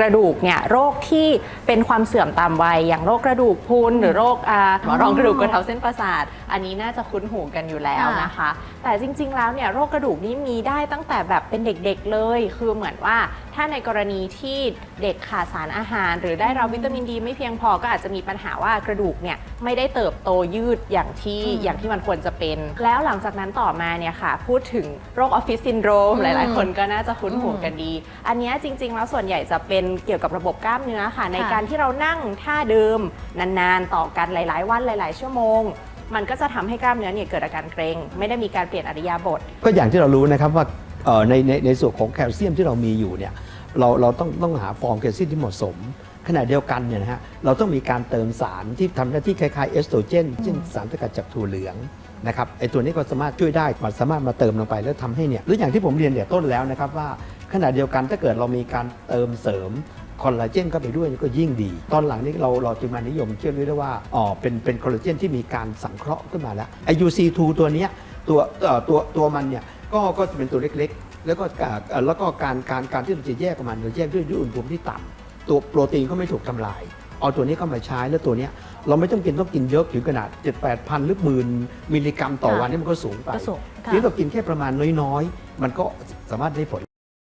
กระดูกเนี่ยโรคที่เป็นความเสื่อมตามวัย อย่างโรคกระดูกพรุนหรือโรคอ่าหมอนรองกระดูกกระเทาเส้นประสาท อันนี้น่าจะคุ้นหูกันอยู่แล้วนะคะ แต่จริง ๆ แล้วเนี่ยโรคกระดูกนี้มีได้ตั้งแต่แบบเป็นเด็กๆเลย คือเหมือนว่าถ้าในกรณีที่เด็กขาดสารอาหาร หรือได้รับวิตามินดี ไม่เพียงพอก็อาจจะมีปัญหาว่ากระดูกเนี่ยไม่ได้เติบโตยืดอย่างที่อืมอย่างที่มันควรจะเป็น แล้วหลังจากนั้นต่อมาเนี่ยค่ะ พูดถึงโรคออฟฟิศซินโดรมอืมหลาย ๆ คนก็น่าจะคุ้นหูอืมกันดี อันเนี้ยจริง ๆ แล้วส่วนใหญ่จะเป็นเกี่ยวกับระบบกล้ามเนื้อค่ะ ในค่ะการที่เรานั่งท่าเดิมนานๆ ต่อกันหลาย ๆ วันหลาย ๆ ชั่วโมง มันก็จะทำให้กล้ามเนื้อเนี่ยเกิดอาการเกร็ง ไม่ได้มีการเปลี่ยนอริยาบท ก็อย่างที่เรารู้นะครับว่าเอ่อในในในส่วนของแคลเซียมที่เรามีอยู่เนี่ยเราเราต้องต้องหาฟอร์มแคลเซียมที่เหมาะสมขณะเดียวกันเนี่ยนะฮะเราต้องมีการเติมสารที่ทำหน้าที่คล้ายๆเอสโตรเจนเช่นสารสกัดจากถั่วเหลืองนะครับไอตัวนี้ก็สามารถช่วยได้มันสามารถมาเติมลงไปแล้วทำให้เนี่ยหรืออย่างที่ผมเรียนเนี่ยต้นแล้วนะครับว่า ขณะเดียวกันถ้าเกิดเรามีการเติมเสริมคอลลาเจนเข้าไปด้วยก็ยิ่งดี ตอนหลังนี้เราเราจึงมานิยมเชื่อได้ว่าอ๋อเป็นเป็นคอลลาเจนที่มีการสังเคราะห์ขึ้นมาแล้วไอ UC2 ตัวเนี้ยตัวเอ่อตัวตัวมันเนี่ยก็ก็จะเป็นตัวเล็กๆ แล้วก็การเอ่อแล้วก็การการการที่เราจะแยกออกมาเราแยกด้วยด้วยอุณหภูมิที่ต่ำตัวโปรตีนก็ไม่ถูกทำลายเอาตัวนี้เข้ามาใช้แล้วตัวเนี้ยเราไม่ต้องกินต้องกินเยอะถึงขนาด 7 8พันหรือหมื่นมิลลิกรัมต่อวันนี่มันก็สูงไปก็สูงค่ะนี่เรากินแค่ประมาณน้อยๆ มันก็สามารถได้ผล